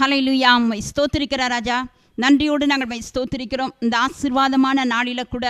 ஹalleluya உம்மை ஸ்தோத்திரிக்கிற ராஜா நன்றியோடு நாங்கள் உம்மை ஸ்தோத்திரிக்கிறோம். இந்த ஆசிர்வாதமான நாளில கூட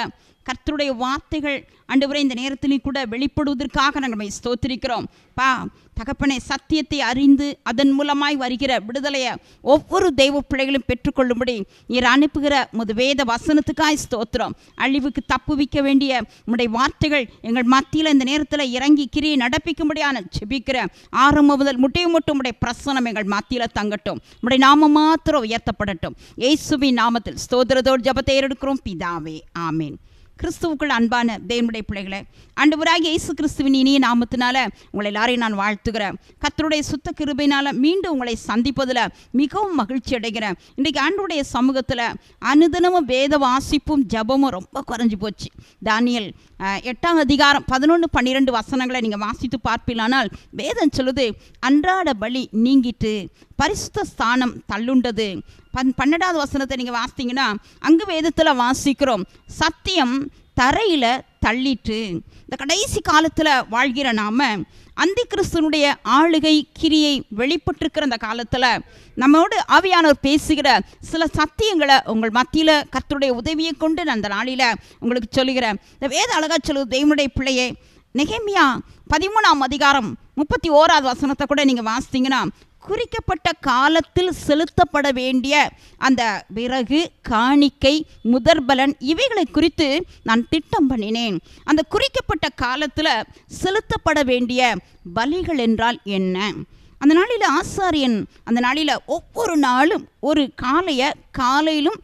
கர்த்தருடைய வார்த்தைகள் ஆண்டவரே இந்த நேரத்திலையும் கூட வெளிப்படுவதற்காக நாங்கள் உம்மை ஸ்தோத்திரிக்கிறோம். பா தகப்பனே சத்தியத்தை அறிந்து அதன் மூலமாய் வருகிற விடுதலையை ஒவ்வொரு தெய்வ பிள்ளைகளும் பெற்றுக்கொள்ளும்படி நீர் அனுப்புகிற முது வேத வசனத்துக்காய் ஸ்தோத்திரம். அழிவுக்கு தப்புவிக்க வேண்டிய உடைய வார்த்தைகள் எங்கள் மத்தியில் இந்த நேரத்தில் இறங்கி கிரியை நடப்பிக்கும்படியான ஜெபிக்கிற ஆரம்பம் முதல் முட்டையும் மட்டும் உடைய பிரசனம் எங்கள் மத்தியில் தங்கட்டும். உடைய நாம மாத்திரம் உயர்த்தப்படட்டும். ஏசுவின் நாமத்தில் ஸ்தோத்திரத்தோடு ஜபத்தை ஏறெடுக்கிறோம். பிதாவே ஆமீன். கிறிஸ்துவுக்குள் அன்பான தேவனுடைய பிள்ளைகளே ஆண்டவராக இயேசு கிறிஸ்துவின் இனிய நாமத்தினால உங்களை எல்லாரையும் நான் வாழ்த்துகிறேன். கத்தருடைய சுத்த கிருபையினால மீண்டும் உங்களை சந்திப்பதில் மிகவும் மகிழ்ச்சி அடைகிறேன். இன்றைக்கு ஆண்டுடைய சமூகத்தில் அனுதினமும் வேத வாசிப்பும் ஜபமும் ரொம்ப குறைஞ்சி போச்சு. தானியல் எட்டாம் அதிகாரம் பதினொன்று பன்னிரெண்டு வசனங்களை நீங்கள் வாசித்து பார்ப்பீங்களானால் வேதம் சொல்லுது அன்றாட பலி நீங்கிட்டு பரிசுத்த ஸ்தானம் தள்ளுண்டது. பன் பன்னெண்டாவது வசனத்தை நீங்கள் வாசித்தீங்கன்னா அங்கு வேதத்தில் வாசிக்கிறோம் சத்தியம் தரையில் தள்ளிட்டு இந்த கடைசி காலத்தில் வாழ்கிற நாம அந்தி கிறிஸ்தனுடைய ஆளுகை கிரியை வெளிப்பட்டிருக்கிற அந்த காலத்தில் நம்மோடு ஆவியானவர் பேசுகிற சில சத்தியங்களை உங்கள் மத்தியில் கர்த்தருடைய உதவியை கொண்டு நான் அந்த நாளில் உங்களுக்கு சொல்லுகிறேன். இந்த வேத அழகா சொல்லு தெய்வனுடைய பிள்ளையே நெகேமியா பதிமூணாம் அதிகாரம் முப்பத்தி ஓராவது வசனத்தை கூட நீங்கள் வாசித்தீங்கன்னா குறிக்கப்பட்ட காலத்தில் செலுத்தப்பட வேண்டிய அந்த விறகு காணிக்கை முதற்பலன் இவைகளை குறித்து நான் திட்டம் பண்ணினேன். அந்த குறிக்கப்பட்ட காலத்தில் செலுத்தப்பட வேண்டிய பலிகள் என்றால் என்ன? அந்த நாளில் ஆசாரியன் அந்த நாளில் ஒவ்வொரு நாளும் ஒரு காலையை காலையிலும்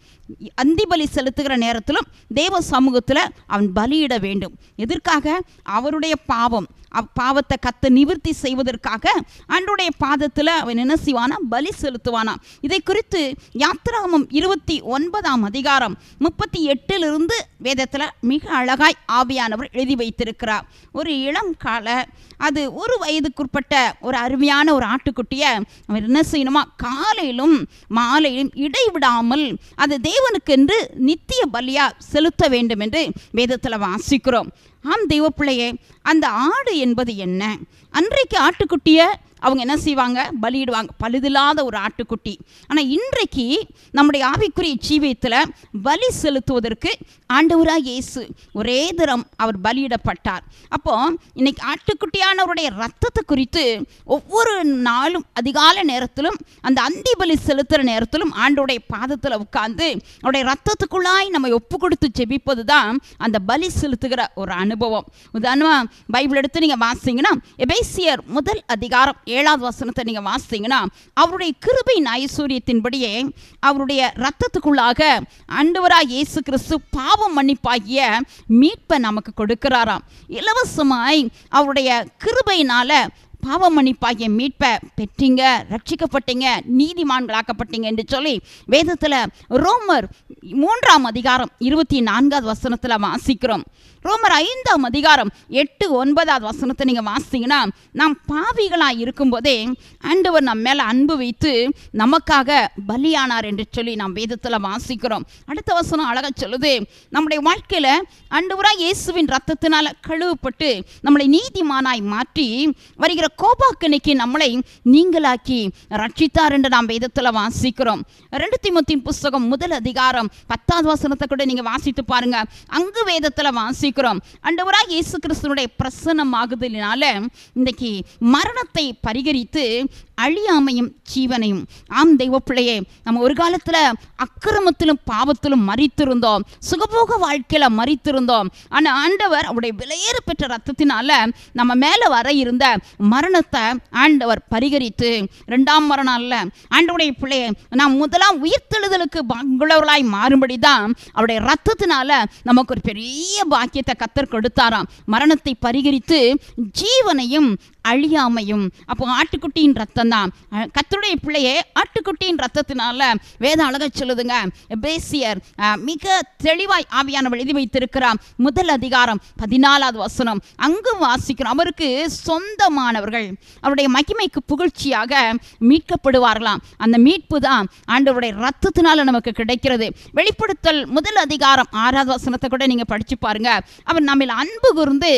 அந்தி பலி செலுத்துகிற நேரத்திலும் தேவ சமூகத்தில் அவன் பலியிட வேண்டும். எதற்காக? அவருடைய பாவம். பாவத்தை கத்து நிவர்த்தி செய்வதற்காக அன்றுடைய பாதத்தில் அவன் என்ன செய்வானா? பலி செலுத்துவானா? இதை குறித்து யாத்திராமம் இருபத்தி ஒன்பதாம் அதிகாரம் முப்பத்தி எட்டிலிருந்து வேதத்தில் மிக அழகாய் ஆவியானவர் எழுதி வைத்திருக்கிறார். ஒரு இளம் கால அது ஒரு வயதுக்குட்பட்ட ஒரு அருமையான ஒரு ஆட்டுக்குட்டியை அவன் என்ன செய்யணுமா? காலையிலும் மாலையிலும் இடைவிடாமல் அது தேவனுக்கென்று நித்திய பலியாக செலுத்த வேண்டும் என்று வேதத்தில் வாசிக்கிறோம். ஆம் தெய்வ பிள்ளையே அந்த ஆடு என்பது என்ன? அன்றைக்கு ஆட்டுக்குட்டியை அவங்க என்ன செய்வாங்க? பலியிடுவாங்க. பழுதில்லாத ஒரு ஆட்டுக்குட்டி. ஆனால் இன்றைக்கு நம்முடைய ஆவிக்குரிய ஜீவியத்தில் பலி செலுத்துவதற்கு ஆண்டவராக இயேசு ஒரே தரம் அவர் பலியிடப்பட்டார். அப்போ இன்னைக்கு ஆட்டுக்குட்டியானவருடைய ரத்தத்தை குறித்து ஒவ்வொரு நாளும் அதிகால நேரத்திலும் அந்த அந்தி பலி செலுத்துகிற நேரத்திலும் ஆண்டோடைய பாதத்தில் உட்கார்ந்து அவருடைய ரத்தத்துக்குள்ளாய் நம்ம ஒப்பு கொடுத்து ஜெபிப்பது தான் அந்த பலி செலுத்துகிற ஒரு அனுபவம். உதாரணமாக பைபிள் எடுத்து நீங்கள் வாசிங்கன்னா எபேசியர் முதல் அதிகாரம் ஏழாவது வசனத்தை நீங்கள் வாசித்தீங்கன்னா அவருடைய கிருபை ஐஸ்வர்யத்தின்படியே அவருடைய ரத்தத்துக்குள்ளாக ஆண்டவராக இயேசு கிறிஸ்து பாவம் மன்னிப்பாகிய மீட்பை நமக்கு கொடுக்கிறாராம். இலவசமாய் அவருடைய கிருபையினால் பாவ மன்னிப்பாகிய மீட்பை பெற்றீங்க ரட்சிக்கப்பட்டீங்க நீதிமான்களாக்கப்பட்டீங்க என்று சொல்லி வேதத்தில் ரோமர் மூன்றாம் அதிகாரம் இருபத்தி நான்காவது வசனத்தில் வாசிக்கிறோம். ரோமர் ஐந்தாம் அதிகாரம் எட்டு ஒன்பதாவது வசனத்தை நீங்கள் வாசித்தீங்கன்னா நாம் பாவிகளாக இருக்கும்போதே ஆண்டவர் நம்ம மேலே அன்பு வைத்து நமக்காக பலியானார் என்று சொல்லி நாம் வேதத்தில் வாசிக்கிறோம். அடுத்த வசனம் அழகாக சொல்லுது நம்முடைய வாழ்க்கையில் ஆண்டவராக இயேசுவின் ரத்தத்தினால் கழுவப்பட்டு நம்மளை நீதிமானாய் மாற்றி வருகிற கோபாக்கணிக்கு நம்மளை நீங்களாக்கி ரட்சித்தார் என்று நாம் வேதத்தில் வாசிக்கிறோம். ரெண்டு திமுத்தின் புஸ்தகம் முதல் அதிகாரம் பத்தாவது வசனத்தை கூட நீங்கள் வாசித்து பாருங்க. அங்கு வேதத்தில் வாசிக்கிறோம் அண்டவராக இயேசு கிறிஸ்துவனுடைய பிரசன்னமாகுதலினால இன்றைக்கு மரணத்தை பரிகரித்து அழியாமையும் ஜீவனையும். ஆம் தெய்வ பிள்ளையே நம்ம ஒரு காலத்தில் அக்கிரமத்திலும் பாவத்திலும் மறித்திருந்தோம். சுகபோக வாழ்க்கையில் மறித்திருந்தோம். ஆனால் ஆண்டவர் அவருடைய விலையேறு பெற்ற ரத்தத்தினால நம்ம மேலே வர இருந்த மரணத்தை ஆண்டவர் பரிகரித்து ரெண்டாம் மரணம் அல்ல ஆண்டவருடைய பிள்ளையை நாம் முதலாம் உயிர்த்தெழுதலுக்கு பங்குள்ளவர்களாய் மாறும்படி தான் அவருடைய ரத்தத்தினால நமக்கு ஒரு பெரிய பாக்கியத்தை கத்தர் கொடுத்தாராம். மரணத்தை பரிகரித்து ஜீவனையும் அழியாமையும் அப்போ ஆட்டுக்குட்டியின் ரத்தம் தான் கத்தருடைய பிள்ளையே ஆட்டுக்குட்டியின் ரத்தத்தினால வேதம் அழக சொல்லுதுங்க. பேசியர் மிக தெளிவாய் ஆவியானவர் எழுதி வைத்திருக்கிறார். முதல் அதிகாரம் பதினாலாவது வசனம். அங்கு வாசிக்கிறோம். அவருக்கு சொந்தமானவர்கள் அவருடைய மகிமைக்கு புகழ்ச்சியாக மீட்கப்படுவார்களாம். அந்த மீட்பு தான் ஆண்டவருடைய ரத்தத்தினால நமக்கு கிடைக்கிறது. வெளிப்படுத்தல் முதல் அதிகாரம் ஆறாவது வசனத்தை கூட நீங்கள் படித்து பாருங்க. அவர் நம்ம அன்பு கூர்ந்து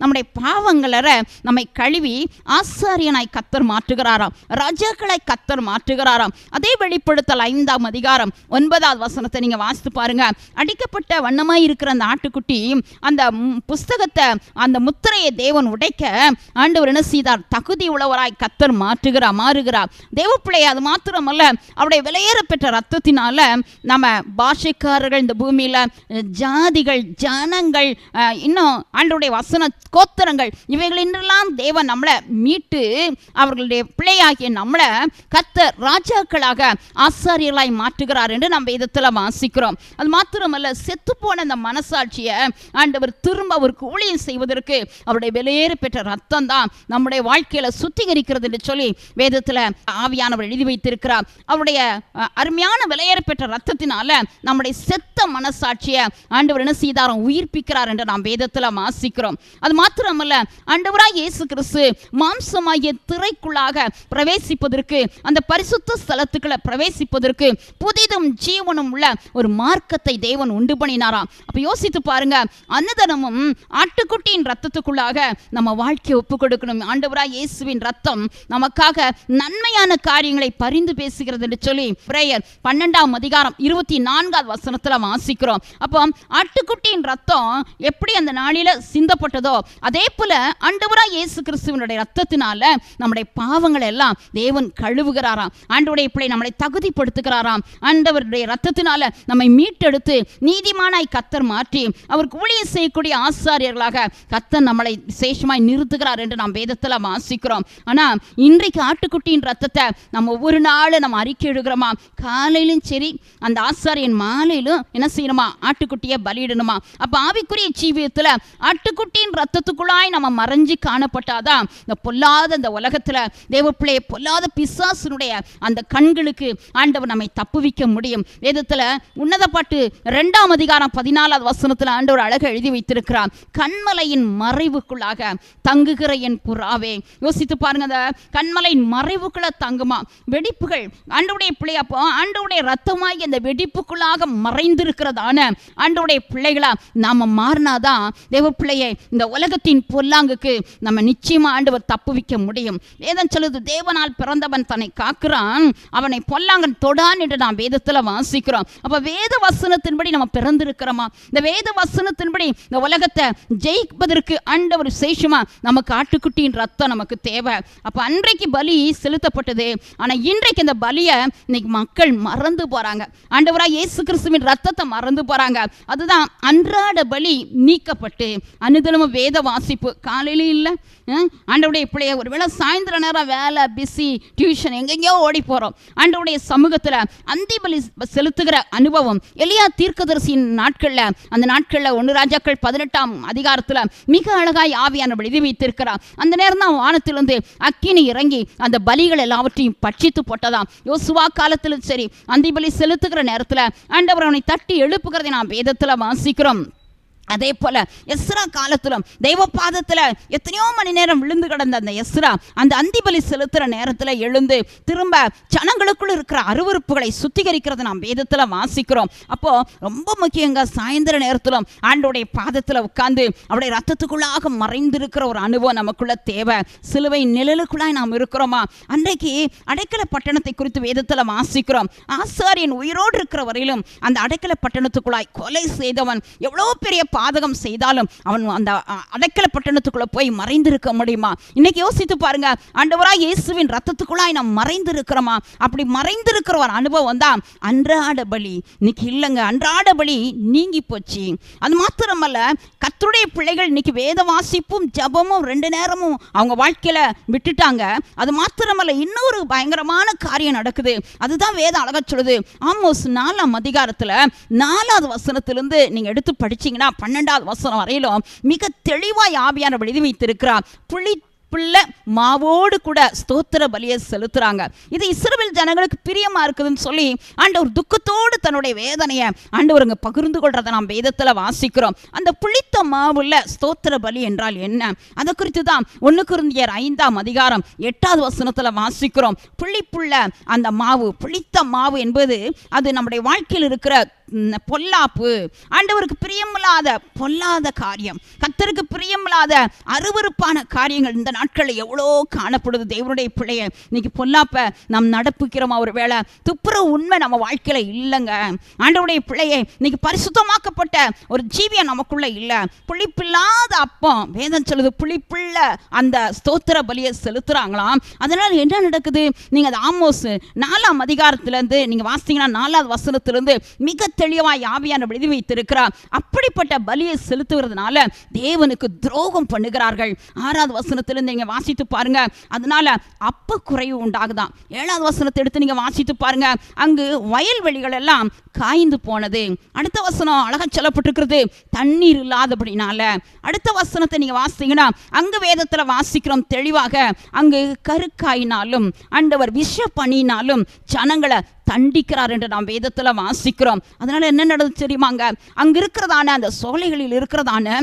நம்முடைய பாவங்களரை நம்மை கழுவி ஆசாரியனாய் கத்தர் மாற்றுகிறாராம். ராஜாக்களை கத்தர் மாற்றுகிறாராம். அதே வெளிப்படுத்தல் ஐந்தாம் அதிகாரம் ஒன்பதாவது வசனத்தை நீங்க வாசித்து பாருங்க. அடிக்கப்பட்ட வண்ணமாய் இருக்கிற அந்த ஆட்டுக்குட்டி அந்த புஸ்தகத்தை அந்த முத்திரையை தேவன் உடைக்க ஆண்டவர் என்ன செய்தார்? தகுதி உழவராய் கத்தர் மாற்றுகிறார் மாறுகிறார். தேவப்பிள்ளை அது மாத்திரமல்ல அவருடைய விலையேற பெற்ற ரத்தத்தினால நம்ம பாஷைக்காரர்கள் இந்த பூமியில ஜாதிகள் ஜனங்கள் இன்னும் ஆண்டருடைய வசன கோத்திரங்கள் இவைகளின்றெல்லாம் தேவன் நம்மளை மீட்டு அவர்களுடைய பிள்ளையாகிய நம்மளை கத்தர் ராஜாக்களாக ஆசாரியர்களாய் மாற்றுகிறார் என்று நம்ம விதத்தில் வாசிக்கிறோம். அது மாத்திரமல்ல செத்துப்போன அந்த மனசாட்சியை ஆண்டவர் திரும்ப அவருக்கு ஊழியம் செய்வதற்கு அவருடைய வெளியேறு பெற்ற ரத்தம் தான் நம்முடைய வாழ்க்கையில சுத்திகரிக்கிறது என்று சொல்லி வேதத்தில் ஆவியானவர் எழுதி வைத்திருக்கிறார். அவருடைய அஹ், அருமையான விலையேறு பெற்ற ரத்தத்தினால நம்முடைய செத்த மனசாட்சியை ஆண்டவர் என்ன செய்தாரம் உயிர்ப்பிக்கிறார் என்று நாம் வேதத்தில் வாசிக்கிறோம். அது மாத்திரமல்ல ஆண்டவராக இயேசு கிறிஸ்து மாம்சமாகிய திரைக்குள்ளாக பிரவேசிப்பதற்கு அந்த பரிசுத்த ஸ்தலத்துக்குள்ள பிரவேசிப்பதற்கு புதிதும் ஜீவனும் உள்ள ஒரு மார்க்கத்தை தேவன் உண்டு பண்ணினாராம். அப்போ யோசித்து பாருங்க அன்னதனமும் ஆட்டுக்குட்டியின் ரத்தத்துக்குள்ளாக நம்ம வாழ்க்கையை ஒப்பு கொடுக்கணும். ஆண்டவராய் இயேசுவின் ரத்தம் நமக்காக நன்மையான காரியங்களை பரிந்து பேசுகிறது என்று சொல்லி பிரேயர் பன்னெண்டாம் அதிகாரம் இருபத்தி நான்காவது வசனத்தில் வாசிக்கிறோம். அப்போ ஆட்டுக்குட்டியின் ரத்தம் எப்படி அந்த நாளில் சிந்தப்பட்டதோ அதே போல ஆண்டவராய் இயேசு கிறிஸ்துவின் கிறிஸ்துவனுடைய ரத்தத்தினால நம்முடைய பாவங்களை எல்லாம் தேவன் கழுவுகிறாராம். ஆண்டவருடைய பிள்ளை நம்மளை தகுதிப்படுத்துகிறாராம். ஆண்டவருடைய ரத்தத்தினால நம்மை மீட்டெடுத்து நீதிமானாய் கத்தர் மாற்றி அவருக்கு ஊழியம் செய்யக்கூடிய ஆசாரியர்களாக கத்தர் நம்மளை விசேஷமாய் நிறுத்துகிறார் என்று நாம் வேதத்தில் வாசிக்கிறோம். ஆனா இன்றைக்கு ஆட்டுக்குட்டியின் ரத்தத்தை நம்ம ஒவ்வொரு நாளும் நம்ம அறிக்கை எழுகிறோமா காலையிலும் சரி அந்த ஆசாரியன் மாலையிலும் என்ன செய்யணுமா? ஆட்டுக்குட்டியை பலியிடணுமா? அப்ப ஆவிக்குரிய ஜீவியத்தில் ஆட்டுக்குட்டியின் ரத்தத்துக்குள்ளாய் நம்ம மறைஞ்சு காணப்பட்டாதான் இந்த பொல்லாத இந்த உலகத்தில் தேவப்பிள்ளையை பொல்லாத பிசாசுனுடைய அந்த கண்களுக்கு ஆண்டவர் நம்மை தப்புவிக்க முடியும். வேதத்தில் உன்னத பாட்டு ரெண்டாம் அதிகாரம் பதினாலாவது வசனத்தில் ஆண்டவர் அழகு எழுதி வைத்திருக்கிறார். கண்மலையின் மறைவுக்குள்ளாக தங்குகிற என் புறாவே. யோசித்து பாருங்க அந்த கண்மலையின் மறைவுக்குள்ள தங்குமா? வெடிப்புகள். ஆண்டவுடைய பிள்ளை அப்போ ஆண்டவுடைய ரத்தமாகி அந்த வெடிப்புக்குள்ளாக மறைந்திருக்கிறதான ஆண்டவுடைய பிள்ளைகளா நாம மாறினாதான் தேவ பிள்ளையை இந்த உலகத்தின் பொல்லாங்குக்கு நம்ம நிச்சயமா ஆண்டவர் தப்புவிக்க முடியும். வேதம் சொல்லுது தேவனால் பிறந்தவன் தன்னை காக்கிறான் அவனை பொல்லாங்கன் தொடான் என்று நாம் வேதத்தில் வாசிக்கிறோம். அப்போ வேத வசனத்தின்படி நம்ம பிறந்திருக்கிறோமா? இந்த வேத வசனத்தின்படி இந்த உலகத்தை ஜெயிப்பதற்கு ஆண்டவர் விசேஷமா நமக்கு ஆட்டுக்குட்டியின் ரத்தம் நமக்கு தேவை. அப்போ அன்றைக்கு பலி செலுத்தப்பட்டது. ஆனால் இன்றைக்கு இந்த பலியை இன்னைக்கு மக்கள் மறந்து போகிறாங்க ஆண்டவரா இயேசு கிறிஸ்துவின் ரத்தத்தை மறந்து போகிறாங்க அதுதான் அன்றாட பலி நீக்கப்பட்டு அனுதினமும் வேத வாசிப்பு. காலையிலும் இல்லை ஆண்டவுடைய பிள்ளைய ஒருவேளை சாயந்தர நேரம் வேலை பிஸி டியூஷன் எங்கெங்கேயோ ஓடி போகிறோம் ஆண்டவுடைய சமூகத்தில் அந்தி பலி செலுத்துகிற அனுபவம் எளியா தீர்க்கதரிசியின் நாட்களில் அந்த நாட்களில் ஒன்று ராஜாக்கள் பதினெட்டாம் அதிகாரத்தில் மிக அழகாய் ஆவியானவர் எழுதி வைத்திருக்கிறார். அந்த நேரம் தான் வானத்திலிருந்து அக்கினி இறங்கி அந்த பலிகள் எல்லாவற்றையும் பட்சித்து போட்டதாம். யோசுவா காலத்திலும் சரி அந்தி பலி செலுத்துகிற நேரத்தில் ஆண்டவர் அவனை தட்டி எழுப்புகிறதை நாம் வேதத்தில் வாசிக்கிறோம். அதே போல எஸ்ரா காலத்திலும் தெய்வ பாதத்தில் எத்தனையோ மணி நேரம் விழுந்து கிடந்த அந்த எஸ்ரா அந்த அந்திபலி செலுத்துகிற நேரத்தில் எழுந்து திரும்ப ஜனங்களுக்குள் இருக்கிற அருவருப்புகளை சுத்திகரிக்கிறத நாம் வேதத்தில் வாசிக்கிறோம். அப்போ ரொம்ப முக்கியங்க சாயந்தர நேரத்திலும் ஆண்டோடைய பாதத்தில் உட்கார்ந்து அவருடைய ரத்தத்துக்குள்ளாக மறைந்திருக்கிற ஒரு அனுபவம் நமக்குள்ள தேவை. சிலுவை நிழலுக்குள்ளாய் நாம் இருக்கிறோமா? அன்றைக்கு அடைக்கல பட்டணத்தை குறித்து வேதத்தில் வாசிக்கிறோம். ஆசாரியன் உயிரோடு இருக்கிற வரையிலும் அந்த அடைக்கல பட்டணத்துக்குள்ளாய் கொலை செய்தவன் எவ்வளோ பெரிய பாதகம் செய்தாலும் அவன் அந்த அடைக்கல பட்டணத்துக்குள்ளே போய் மறைந்திருக்க முடியுமா? இன்னைக்கு யோசித்து பாருங்க. ஆண்டவராக இயேசுவின் ரத்தத்துக்குள்ளாய் நாம் மறைந்திருக்கிறோமா? அப்படி மறைந்திருக்கிற ஒரு அனுபவம் தான் அன்றாட பலி. இன்னைக்கு இல்லைங்க. அன்றாட பலி நீங்கி போச்சு. அது மாத்திரமல்ல கத்துடைய பிள்ளைகள் இன்னைக்கு வேத வாசிப்பும் ஜபமும் ரெண்டு நேரமும் அவங்க வாழ்க்கையில விட்டுட்டாங்க. அது மாத்திரமல்ல இன்னொரு பயங்கரமான காரியம் நடக்குது. அதுதான் வேதம் அழகா சொல்லுது. ஆமோஸ் நாலாம் அதிகாரத்துல நாலாவது வசனத்திலிருந்து நீங்க எடுத்து படிச்சீங்கன்னா பன்னெண்டாவது வசனம் வரையிலும் மிக தெளிவாய் ஆவியானவர் எழுதி வைத்திருக்கிறார். புள்ளி பிள்ளை மாவோடு கூட ஸ்தோத்திர பலியை செலுத்துறாங்க. இது இஸ்ரவேல் ஜனங்களுக்கு பிரியமா இருக்குதுன்னு சொல்லி ஆண்டவர் துக்கத்தோடு தன்னுடைய வேதனையை ஆண்டவருங்க பகிர்ந்து கொள்றதை நாம் வேதத்துல வாசிக்கிறோம். அந்த புளித்த மாவுள்ள ஸ்தோத்திர பலி என்றால் என்ன? அதை குறித்து தான் ஒன்று குருந்தியர் ஐந்தாம் அதிகாரம் எட்டாவது வசனத்துல வாசிக்கிறோம். புளிப்புள்ள அந்த மாவு புளித்த மாவு என்பது அது நம்முடைய வாழ்க்கையில் இருக்கிற பொல்லாப்பு. ஆண்டவருக்கு பிரியமில்லாத பொல்லாத காரியம். கத்தருக்கு பிரியமில்லாத அருவருப்பான காரியங்கள் இந்த நாட்கள் எவ்வளோ காணப்படுது. தேவனுடைய பிள்ளைய இன்னைக்கு பொல்லாப்ப நாம் நடப்புக்கிறோமா ஒரு வேளை துப்புரவு உண்மை நம்ம வாழ்க்கையில இல்லைங்க. ஆண்டவருடைய பிள்ளையை இன்னைக்கு பரிசுத்தமாக்கப்பட்ட ஒரு ஜீவியம் நமக்குள்ள இல்லை. புளிப்பில்லாத அப்பம். வேதம் சொல்லுது புளிப்புள்ள அந்த ஸ்தோத்திர பலியை செலுத்துறாங்களாம். அதனால என்ன நடக்குது? நீங்க அது ஆமோஸ் நாலாம் அதிகாரத்திலேருந்து நீங்க வாசித்தீங்கன்னா நாலாவது வசனத்திலிருந்து மிக தெளிவாய் ஆவியான எழுதி வைத்திருக்கிறார். அப்படிப்பட்ட பலியை செலுத்துகிறதுனால தேவனுக்கு துரோகம் பண்ணுகிறார்கள். ஆறாவது வசனத்திலிருந்து நீங்கள் வாசித்து பாருங்க. அதனால அப்ப குறைவு உண்டாகுதாம் ஏழாவது வசனத்தை எடுத்து நீங்க வாசித்து பாருங்க. அங்கு வயல்வெளிகள் எல்லாம் காய்ந்து போனது. அடுத்த வசனம் அழகா சொல்லப்பட்டிருக்கிறது. தண்ணீர் இல்லாதபடினால. அடுத்த வசனத்தை நீங்க வாசித்தீங்கன்னா அங்கு வேதத்துல வாசிக்கிறோம் தெளிவாக அங்கு கருக்காயினாலும் ஆண்டவர் விஷ பணியினாலும் ஜனங்களை தண்டிக்கிறார் என்று நாம் வேதத்தில் வாசிக்கிறோம். அதனால் என்ன நடந்து தெரியுமாங்க? அங்கே இருக்கிறதான அந்த சோலைகளில் இருக்கிறதான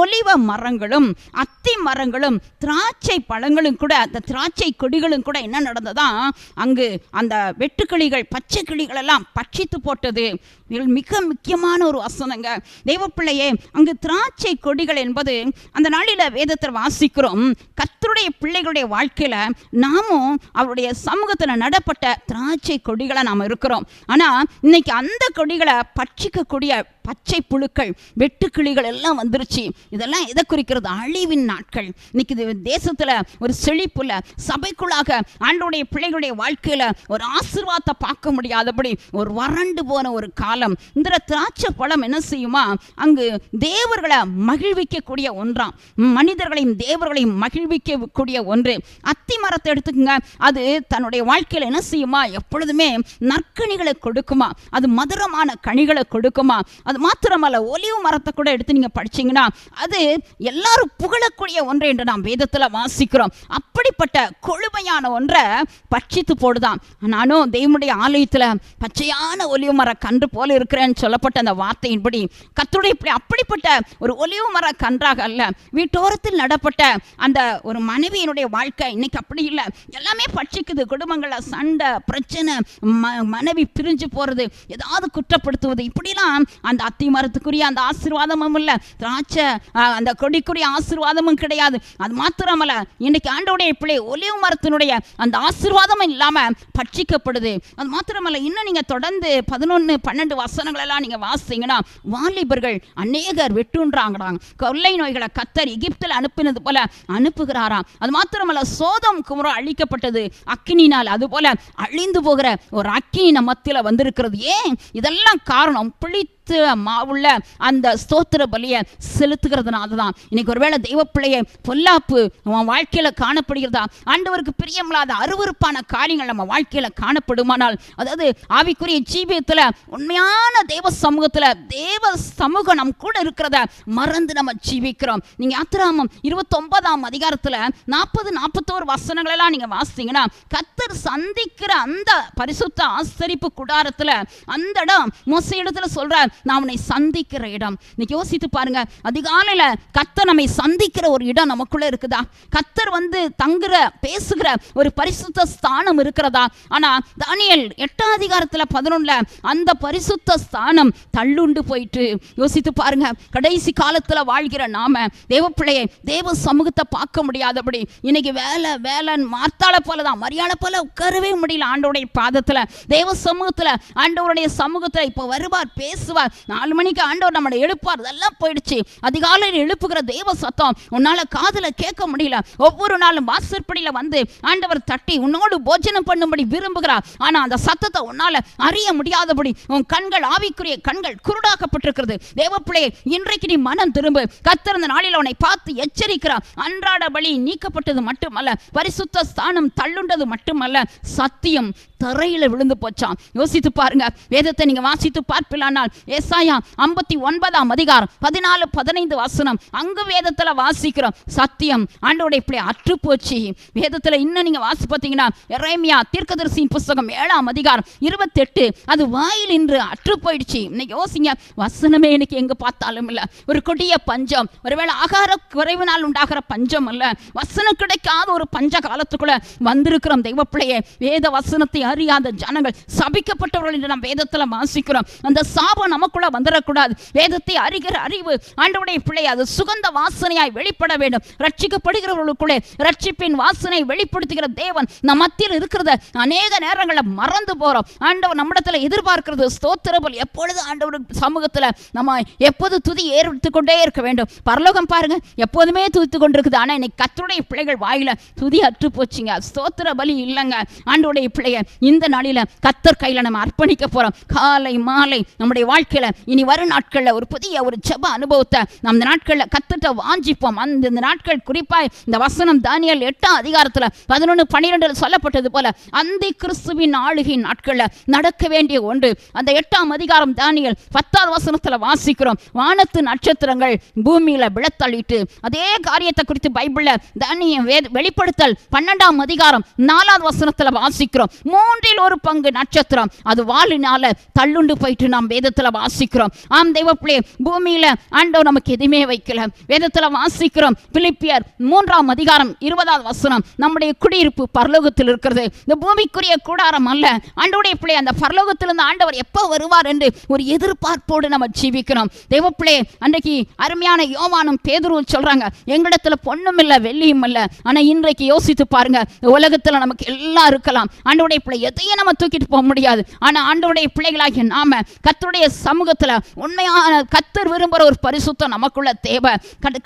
ஒலிவ மரங்களும் அத்தி மரங்களும் திராட்சை பழங்களும் கூட அந்த திராட்சை கொடிகளும் கூட என்ன நடந்ததா? அங்கு அந்த வெட்டுக்கிளிகள் பச்சை கிளிகள் எல்லாம் பட்சித்து போட்டது. இதில் மிக முக்கியமான ஒரு வசனங்க. தெய்வப்பிள்ளையே அங்கு திராட்சை கொடிகள் என்பது அந்த நாளில் வேதத்தில் வாசிக்கிறோம். கத்தருடைய பிள்ளைகளுடைய வாழ்க்கையில நாமும் அவருடைய சமூகத்தில் நடப்பட்ட திராட்சை கொடிகளை நாம் இருக்கிறோம். ஆனா இன்னைக்கு அந்த கொடிகளை பட்சிக்கக்கூடிய பச்சை புழுக்கள் வெட்டுக்கிளிகள் எல்லாம் வந்துருச்சு. இதெல்லாம் எதை குறிக்கிறது? அழிவின் நாட்கள். இன்னைக்கு இது தேசத்துல ஒரு செழிப்புல சபைக்குள்ளாக ஆண்டோடைய பிள்ளைகளுடைய வாழ்க்கையில ஒரு ஆசிர்வாதத்தை பார்க்க முடியாதபடி ஒரு வறண்டு போன ஒரு காலம். இந்த திராட்சை பழம் என்ன செய்யுமா? அங்கு தேவர்களை மகிழ்விக்கக்கூடிய ஒன்றாம். மனிதர்களையும் தேவர்களையும் மகிழ்விக்கக்கூடிய ஒன்று. அத்தி மரத்தை எடுத்துக்கங்க. அது தன்னுடைய வாழ்க்கையில என்ன செய்யுமா? எப்பொழுதுமே நற்கனிகளை கொடுக்குமா? அது மதுரமான கனிகளை கொடுக்குமா? அது அது மாத்திரமல்ல ஒலிவு மரத்தை கூட எடுத்து நீங்கள் படிச்சீங்கன்னா அது எல்லாரும் புகழக்கூடிய ஒன்றை என்று நாம் வேதத்தில் வாசிக்கிறோம். அப்படிப்பட்ட கொழுமையான ஒன்றை பட்சித்து போடுதான். நானும் தெய்வனுடைய ஆலயத்தில் பச்சையான ஒலிவு மர கன்று போல இருக்கிறேன்னு சொல்லப்பட்ட அந்த வார்த்தையின்படி கத்துடைய இப்படி அப்படிப்பட்ட ஒரு ஒலிவு மர கன்றாக அல்ல வீட்டோரத்தில் நடப்பட்ட அந்த ஒரு மனைவியினுடைய வாழ்க்கை இன்னைக்கு அப்படி இல்லை. எல்லாமே பட்சிக்குது குடும்பங்களில் சண்டை பிரச்சனை ம- மனைவி பிரிஞ்சு போகிறது ஏதாவது குற்றப்படுத்துவது இப்படிலாம் அந்த அத்தி மரத்துக்குரிய அந்த ஆசீர்வாதமும் இல்லை. திராட்சை அந்த கொடிக்குரிய ஆசீர்வாதமும் கிடையாது. அது மாத்திரமல்ல இன்னைக்கு ஆண்டோடைய பிள்ளை ஒலிவு மரத்தினுடைய அந்த ஆசீர்வாதமும் இல்லாம பட்சிக்கப்படுது. அது மாத்திரமல்ல இன்னும் நீங்க தொடர்ந்து பதினொன்று பன்னெண்டு வசனங்களெல்லாம் நீங்கள் நீங்க வாலிபர்கள் அநேகர் வெட்டுன்றாங்கடாங்க கொள்ளை நோய்களை கத்தர் எகிப்தில் அனுப்பினது போல அனுப்புகிறாராம் அது மாத்திரமல்ல சோதம் குமரம் அழிக்கப்பட்டது. அக்கினினால் அது போல அழிந்து போகிற ஒரு அக்கினி நம்ம வந்திருக்கிறது. ஏன்? இதெல்லாம் காரணம். பிழி மாவுள்ள அந்த ஸ்தோத்திர பலியை செலுத்துகிறதுனால தான் இன்னைக்கு ஒருவேளை தெய்வ பிள்ளையை பொல்லாப்பு உன் வாழ்க்கையில காணப்படுகிறதா? ஆண்டவருக்கு பிரியமில்லாத அருவருப்பான காரியங்கள் நம்ம வாழ்க்கையில காணப்படுமானால் அதாவது ஆவிக்குரிய ஜீவியத்தில் உண்மையான தேவ சமூகத்துல தேவ சமூகம் நம் கூட இருக்கிறத மறந்து நம்ம ஜீவிக்கிறோம். நீங்க யாத்திராமம் இருபத்தொன்பதாம் அதிகாரத்துல நாற்பது நாற்பத்தோரு வசனங்களெல்லாம் நீங்கள் நீங்க வாசித்தீங்கன்னா கத்தர் சந்திக்கிற அந்த பரிசுத்த ஆசரிப்பு குடாரத்தில் அந்த இடம் மோச இடத்துல சொல்கிறார் நான் அவனை சந்திக்கிற இடம். இன்னைக்கு யோசித்து பாருங்க அதிகாலையில கத்தர் நம்மை சந்திக்கிற ஒரு இடம் நமக்குள்ள இருக்குதா? கத்தர் வந்து தங்குற பேசுகிற ஒரு பரிசுத்த ஸ்தானம் இருக்கிறதா? ஆனா தானியல் எட்டாம் அதிகாரத்துல பதினொன்னுல அந்த பரிசுத்த ஸ்தானம் தள்ளுண்டு போயிட்டு யோசித்து பாருங்க கடைசி காலத்துல வாழ்கிற நாம தேவ பிள்ளையை தேவ சமூகத்தை பார்க்க முடியாதபடி இன்னைக்கு வேலை வேலைன்னு மார்த்தாள போலதான் மரியாதை போல உட்காரவே முடியல ஆண்டவருடைய பாதத்துல. தேவ சமூகத்துல ஆண்டவருடைய சமூகத்துல இப்போ வருவார் பேசுவார். நாலு மணிக்கு ஆண்டவர் நம்மளை எழுப்பார். இதெல்லாம் போயிடுச்சு. அதிகாலையில் எழுப்புகிற தெய்வ சத்தம் உன்னால் காதுல கேட்க முடியல. ஒவ்வொரு நாளும் வாசற்படியில் வந்து ஆண்டவர் தட்டி உன்னோடு போஜனம் பண்ணும்படி விரும்புகிறார். ஆனால் அந்த சத்தத்தை உன்னால அறிய முடியாதபடி உன் கண்கள் ஆவிக்குரிய கண்கள் குருடாக்கப்பட்டிருக்கிறது. தேவப்பிள்ளையே இன்றைக்கு நீ மனம் திரும்ப. கத்திருந்த நாளில் உன்னை பார்த்து எச்சரிக்கிறார். அன்றாட வழி நீக்கப்பட்டது மட்டுமல்ல பரிசுத்த ஸ்தானம் தள்ளுண்டது மட்டுமல்ல சத்தியம் தரையில் விழுந்து போச்சாம். யோசித்து பாருங்க. வேதத்தை நீங்க வாசித்து பார்ப்பிலானால் ஏசாயா ஐம்பத்தி ஒன்பதாம் அதிகாரம் பதினாலு பதினைந்து வசனம். அங்கு வேதத்தில் வாசிக்கிறோம் சத்தியம் ஆண்டோட இப்படி அற்று போச்சு. வேதத்தில் இன்னும் நீங்க வாசி பார்த்தீங்கன்னா இறைமையா தீர்க்கதரிசியின் புஸ்தகம் ஏழாம் அதிகாரம் இருபத்தெட்டு அது வாயில் இன்று அற்று போயிடுச்சு. இன்னைக்கு யோசிங்க வசனமே இன்னைக்கு எங்க பார்த்தாலும் இல்ல. ஒரு கொடிய பஞ்சம். ஒருவேளை ஆகார குறைவினால் உண்டாகிற பஞ்சம் அல்ல. வசனம் கிடைக்காத ஒரு பஞ்ச காலத்துக்குள்ள வந்திருக்கிறோம் தெய்வ பிள்ளையே வேத வசனத்தை அறியாத ஜனங்கள் சபிக்கப்பட்டவர்கள் என்று நாம் வேதத்தில் வாசிக்கிறோம். அந்த சாபம் நமக்குள்ள வந்துடக்கூடாது வேதத்தை அறிகிற அறிவு ஆண்டவுடைய பிள்ளை அது சுகந்த வாசனையாய் வெளிப்பட வேண்டும். ரட்சிக்கப்படுகிறவர்களுக்குள்ளே ரட்சிப்பின் வாசனை வெளிப்படுத்துகிற தேவன் நம் மத்தியில் இருக்கிறத அநேக நேரங்களில் மறந்து போகிறோம் ஆண்டவர் நம்மிடத்தில் எதிர்பார்க்கிறது ஸ்தோத்திரபல். எப்பொழுது ஆண்டவர் சமூகத்துல நம்ம எப்போது துதி ஏறித்து கொண்டே இருக்க வேண்டும்? பரலோகம் பாருங்க எப்போதுமே துதித்து கொண்டிருக்குது. ஆனால் இன்னைக்கு கத்தருடைய பிள்ளைகள் வாயில துதி அற்று போச்சுங்க ஸ்தோத்திர பலி இல்லைங்க. ஆண்டவுடைய பிள்ளைய இந்த நாளில கத்தர் கையில நம்ம அர்ப்பணிக்க போறோம். காலை மாலை நம்முடைய வாழ்க்கையில இனி வரும் நாட்கள்ல ஒரு புதிய ஒரு ஜப அனுபவத்தை நம்ம இந்த நாட்கள்ல கத்துட்ட வாஞ்சிப்போம். அந்த இந்த நாட்கள் குறிப்பாய் இந்த வசனம் தானியல் எட்டாம் அதிகாரத்துல பதினொன்று பன்னிரெண்டில் சொல்லப்பட்டது போல அந்த கிறிஸ்துவின் ஆளுகை நாட்கள்ல நடக்க வேண்டிய ஒன்று. அந்த எட்டாம் அதிகாரம் தானியல் பத்தாவது வசனத்துல வாசிக்கிறோம். வானத்து நட்சத்திரங்கள் பூமியில விழத்தள்ளிட்டு அதே காரியத்தை குறித்து பைபிள்ல தானியம் வெளிப்படுத்தல் பன்னெண்டாம் அதிகாரம் நாலாவது வசனத்துல வாசிக்கிறோம். மூன்றில் ஒரு பங்கு நட்சத்திரம். அது வாழினால தள்ளுண்டு போயிட்டு நாம் வேதத்துல வாசிக்கிறோம். ஆம் தெய்வப்பிள்ளை பூமியில ஆண்டோ நமக்கு எதுவுமே வைக்கல. வேதத்துல வாசிக்கிறோம். பிலிப்பியர் மூன்றாம் அதிகாரம் இருபதாவது வசனம். நம்முடைய குடியிருப்பு பரலோகத்தில் இருக்கிறது. இந்த பூமிக்குரிய கூடாரம் அல்ல. ஆண்டோடைய பிள்ளை அந்த பரலோகத்திலிருந்து ஆண்டவர் எப்போ வருவார் என்று ஒரு எதிர்பார்ப்போடு நம்ம ஜீவிக்கிறோம். தெய்வப்பிள்ளை அன்றைக்கு அருமையான யோவானும் பேதுருவும் சொல்றாங்க எங்களிடத்துல பொண்ணும் இல்லை வெள்ளியும் இல்லை. ஆனா இன்றைக்கு யோசித்து பாருங்க இந்த உலகத்துல நமக்கு எல்லாம் இருக்கலாம். ஆண்டவருடைய நம்மளை எதையும் நம்ம தூக்கிட்டு போக முடியாது. ஆனால் ஆண்டவருடைய பிள்ளைகளாகிய நாம கத்தருடைய சமூகத்தில் உண்மையான கத்தர் விரும்புகிற ஒரு பரிசுத்தம் நமக்குள்ள தேவை.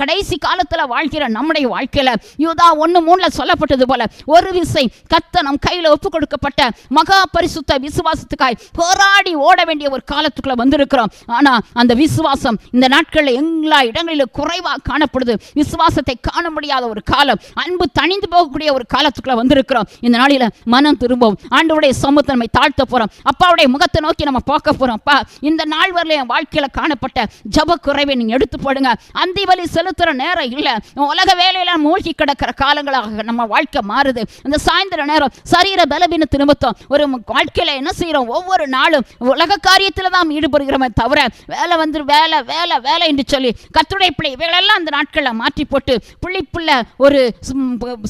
கடைசி காலத்தில் வாழ்கிற நம்முடைய வாழ்க்கையில் யூதா ஒன்று மூணில் சொல்லப்பட்டது போல ஒரு விசை கத்த நம் கையில் ஒப்பு கொடுக்கப்பட்ட மகா பரிசுத்த விசுவாசத்துக்காய் போராடி ஓட வேண்டிய ஒரு காலத்துக்குள்ள வந்திருக்கிறோம். ஆனால் அந்த விசுவாசம் இந்த நாட்களில் எல்லா இடங்களிலும் குறைவாக காணப்படுது. விசுவாசத்தை காண முடியாத ஒரு காலம் அன்பு தணிந்து போகக்கூடிய ஒரு காலத்துக்குள்ள வந்திருக்கிறோம். இந்த நாளில் மனம் திரும்பவும் ஆண்டோடைய சமூகத்தை நம்ம தாழ்த்த போறோம். அப்பாவுடைய முகத்தை நோக்கி நம்ம பார்க்க போறோம். அப்பா இந்த நாள் வரல என் வாழ்க்கையில காணப்பட்ட ஜப குறைவை நீங்க எடுத்து போடுங்க. அந்தி வலி செலுத்துற நேரம் இல்ல. உலக வேலையில மூழ்கி கிடக்கிற காலங்களாக நம்ம வாழ்க்கை மாறுது. அந்த சாயந்தர நேரம் சரீர பலவீன திரும்பத்தோம் ஒரு வாழ்க்கையில் வாழ்க்கையில என்ன செய்யறோம்? ஒவ்வொரு நாளும் உலக காரியத்தில் தான் ஈடுபடுகிறோமே தவிர வேலை வந்து வேலை வேலை வேலை என்று சொல்லி கத்துடைய பிள்ளை இவைகளெல்லாம் அந்த நாட்களில் மாற்றி போட்டு புள்ளிப்புள்ள ஒரு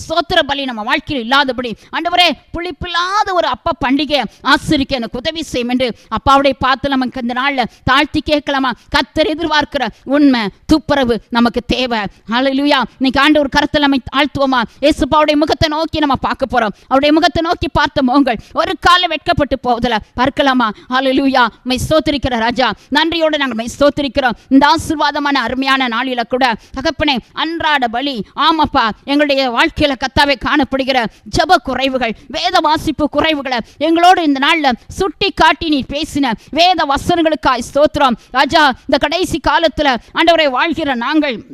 சோத்திர பலி நம்ம வாழ்க்கையில் இல்லாதபடி ஆண்டவரே புளிப்பில்லாத ஒரு அப்பா பண்டிகை ஆசிரிக்க எனக்கு உதவி செய்யும் என்று அப்பாவுடைய பார்த்து நமக்கு இந்த நாளில் தாழ்த்தி கேட்கலாமா? கத்தர் எதிர்பார்க்கிற உண்மை துப்புரவு நமக்கு தேவை. ஹalleluya இன்னைக்கு ஆண்டு ஒரு கருத்தில் நம்ம தாழ்த்துவோமா இயேசுப்பாவுடைய முகத்தை நோக்கி நம்ம பார்க்க போகிறோம் அவருடைய முகத்தை நோக்கி பார்த்த முகங்கள் ஒரு காலம் வெட்கப்பட்டு போவதில் பார்க்கலாமா? ஹalleluya மை ஸ்தோத்திரிக்கிற ராஜா நன்றியோடு நாங்கள் மை ஸ்தோத்திரிக்கிறோம். இந்த ஆசீர்வாதமான அருமையான நாளில் கூட தகப்பனே அன்றாட பலி ஆமாப்பா எங்களுடைய வாழ்க்கையில் கத்தாவே காணப்படுகிற ஜப குறைவுகள் வேத வாசிப்பு குறை குறைவுகளை எங்களோடு இந்த நாள்ல சுட்டி காட்டி நீ பேசின வேத வசனங்களுக்காய் ஸ்தோத்திரம். ராஜா இந்த கடைசி காலத்துல ஆண்டவரை வாழ்கிற நாங்கள்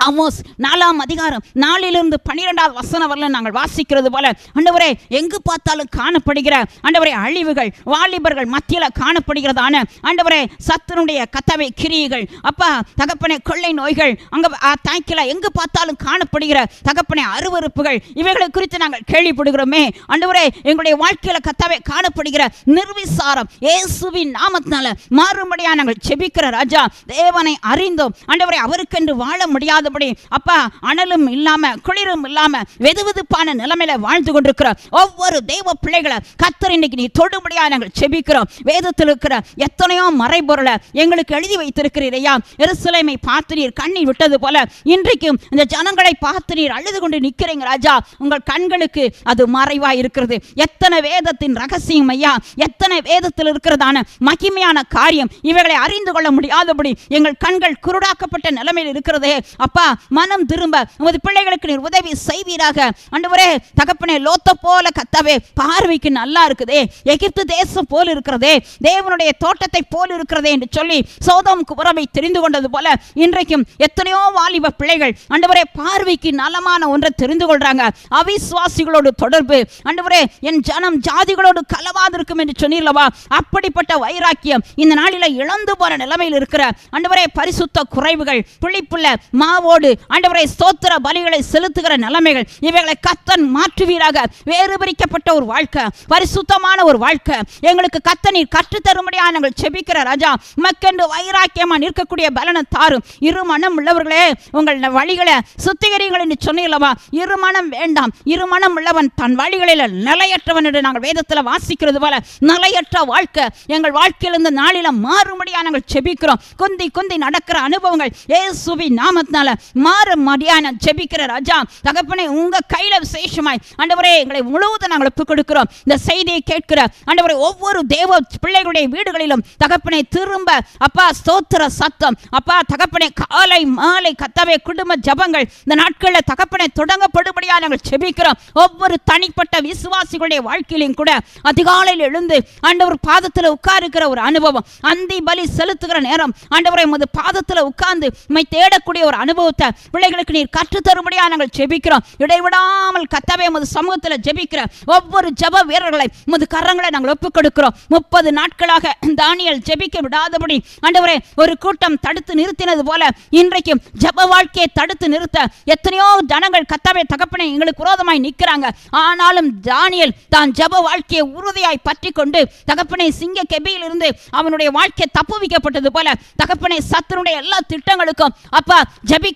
ஆமோஸ் நாலாம் அதிகாரம் நாலிலிருந்து பன்னிரெண்டாவது வசனம் வரல நாங்கள் வாசிக்கிறது போல. அண்டவரே எங்கு பார்த்தாலும் காணப்படுகிற அண்டவரே அழிவுகள் வாலிபர்கள் மத்தியில் காணப்படுகிறதான அண்டவரே சத்தனுடைய கத்தவை கிரியைகள் அப்பா தகப்பனை கொள்ளை நோய்கள் அங்க தாய்க்கில எங்கு பார்த்தாலும் காணப்படுகிற தகப்பனே அருவருப்புகள் இவைகளை குறித்து நாங்கள் கேள்விப்படுகிறோமே. அண்டவரே எங்களுடைய வாழ்க்கையில கத்தாவே காணப்படுகிற நிர்விசாரம் இயேசுவின் நாமத்தினால மாறும்படியா நாங்கள் செபிக்கிற ராஜா தேவனை அறிந்தோம். அண்டவரை அவருக்கென்று வாழ இல்லாதபடி அப்பா அனலும் இல்லாம குளிரும் இல்லாம வெதுவெதுப்பான நிலைமையில வாழ்ந்து கொண்டிருக்கிற ஒவ்வொரு தெய்வ பிள்ளைகளை கத்தர் இன்னைக்கு நீ தொடும்படியா நாங்கள் செபிக்கிறோம். வேதத்தில் இருக்கிற எத்தனையோ மறைபொருளை எங்களுக்கு எழுதி வைத்திருக்கிறீரையா எருசலேமை பார்த்து நீர் கண்ணீர் விட்டது போல இன்றைக்கும் இந்த ஜனங்களை பார்த்து நீர் அழுது கொண்டு நிற்கிறீங்க ராஜா. உங்கள் கண்களுக்கு அது மறைவா இருக்கிறது. எத்தனை வேதத்தின் ரகசியம் ஐயா. எத்தனை வேதத்தில் இருக்கிறதான மகிமையான காரியம். இவைகளை அறிந்து கொள்ள முடியாதபடி எங்கள் கண்கள் குருடாக்கப்பட்ட நிலைமையில் இருக்கிறதே. அப்பா அப்பா மனம் திரும்ப. உமது பிள்ளைகளுக்கு நீர் உதவி செய்வீராக. அன்றுவரே தகப்பனே லோத்த போல கத்தாவே பார்வைக்கு நல்லா இருக்குதே. எகிப்து தேசம் போல் இருக்கிறதே. தேவனுடைய தோட்டத்தை போல் இருக்கிறதே என்று சொல்லி சோதோமுக்கு உறவை தெரிந்து கொண்டது போல இன்றைக்கும் எத்தனையோ வாலிப பிள்ளைகள் ஆண்டவரே பார்வைக்கு நலமான ஒன்றை தெரிந்து கொள்றாங்க. அவிசுவாசிகளோடு தொடர்பு. ஆண்டவரே என் ஜனம் ஜாதிகளோடு கலவாதிருக்கும் என்று சொன்னீர்களவா? அப்படிப்பட்ட வைராக்கியம் இந்த நாளில இழந்து போற நிலைமையில் இருக்கிற ஆண்டவரே பரிசுத்த குறைவுகள் புள்ளிப்புள்ள மாவு ஆதரவோடு ஆண்டவரை ஸ்தோத்திர பலிகளை செலுத்துகிற நிலைமைகள் இவைகளை கத்தன் மாற்றுவீராக. வேறு பிரிக்கப்பட்ட ஒரு வாழ்க்கை பரிசுத்தமான ஒரு வாழ்க்கை. எங்களுக்கு கத்தனீர் கற்றுத்தரும்படியாக நாங்கள் செபிக்கிற ராஜா மக்கென்று வைராக்கியமாக நிற்கக்கூடிய பலனை தாரும். இரு மனம் உள்ளவர்களே உங்கள் வழிகளை சுத்திகரிங்கள் என்று சொன்னீங்களவா இரு மனம் வேண்டாம். இரு மனம் உள்ளவன் தன் வழிகளில் நிலையற்றவன் என்று நாங்கள் வேதத்தில் வாசிக்கிறது போல நிலையற்ற வாழ்க்கை. எங்கள் வாழ்க்கையிலிருந்து நாளில மாறும்படியாக நாங்கள் செபிக்கிறோம். குந்தி குந்தி நடக்கிற அனுபவங்கள் ஏசுவி நாமத்தினால மாறு மடியான ஜெபிக்கிற ராஜா தகப்பனே உங்க கையில விசேஷமாய் ஆண்டவரே எங்களை முழுவதும் நாங்கள் ஒப்புக் கொடுக்கிறோம். இந்த செய்தியை கேட்கிற ஆண்டவரே ஒவ்வொரு தேவ பிள்ளைகளுடைய வீடுகளிலும் தகப்பனை திரும்ப அப்பா ஸ்தோத்திர சத்தம். அப்பா தகப்பனை காலை மாலை கத்தவே குடும்ப ஜபங்கள். இந்த நாட்களில் தகப்பனை தொடங்கப்படும்படியா நாங்கள் செபிக்கிறோம் ஒவ்வொரு தனிப்பட்ட விசுவாசிகளுடைய வாழ்க்கையிலும் கூட அதிகாலையில் எழுந்து ஆண்டவர் பாதத்தில் உட்காருக்கிற ஒரு அனுபவம் அந்தி பலி செலுத்துகிற நேரம் ஆண்டவரை உமது பாதத்தில் உட்கார்ந்து உண்மை தேடக்கூடிய ஒரு அனுபவம் அனுபவத்தை பிள்ளைகளுக்கு நீர் கற்றுத்தரும்படியாக நாங்கள் ஜெபிக்கிறோம். இடைவிடாமல் கத்தவே உமது சமூகத்தில் ஜெபிக்கிற ஒவ்வொரு ஜப வீரர்களை உமது கரங்களை நாங்கள் ஒப்புக் கொடுக்கிறோம் முப்பது நாட்களாக தானியல் ஜெபிக்க விடாதபடி ஆண்டவரே ஒரு கூட்டம் தடுத்து நிறுத்தினது போல இன்றைக்கும் ஜப வாழ்க்கையை தடுத்து நிறுத்த எத்தனையோ ஜனங்கள் கத்தவே தகப்பனை எங்களுக்கு விரோதமாய் நிற்கிறாங்க. ஆனாலும் தானியல் தான் ஜப வாழ்க்கையை உறுதியாய் பற்றி கொண்டு தகப்பனை சிங்க கெபியிலிருந்து அவனுடைய வாழ்க்கை தப்புவிக்கப்பட்டது போல தகப்பனை சத்தனுடைய எல்லா திட்டங்களுக்கும் அப்பா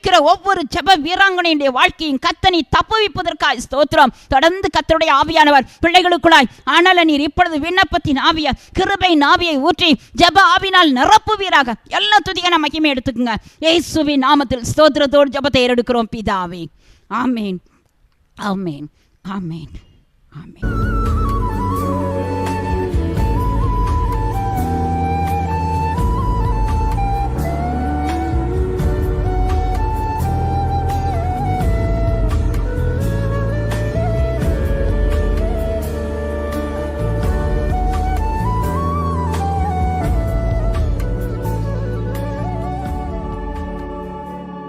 ஜெபிக்கிற ஒவ்வொரு ஜெப வீராங்கனையுடைய வாழ்க்கையும் கத்தனை தப்புவிப்பதற்காக ஸ்தோத்திரம். தொடர்ந்து கத்தருடைய ஆவியானவர் பிள்ளைகளுக்குள்ளாய் ஆனால் நீர் இப்பொழுது விண்ணப்பத்தின் ஆவிய கிருபை நாவியை ஊற்றி ஜெப ஆவினால் நிரப்புவீராக எல்லா துதியான மகிமை எடுத்துக்கோங்க. ஏசுவின் நாமத்தில் ஸ்தோத்திரத்தோடு ஜெபத்தை ஏறெடுக்கிறோம் பிதாவே. ஆமேன். ஆமேன். ஆமேன். ஆமேன்.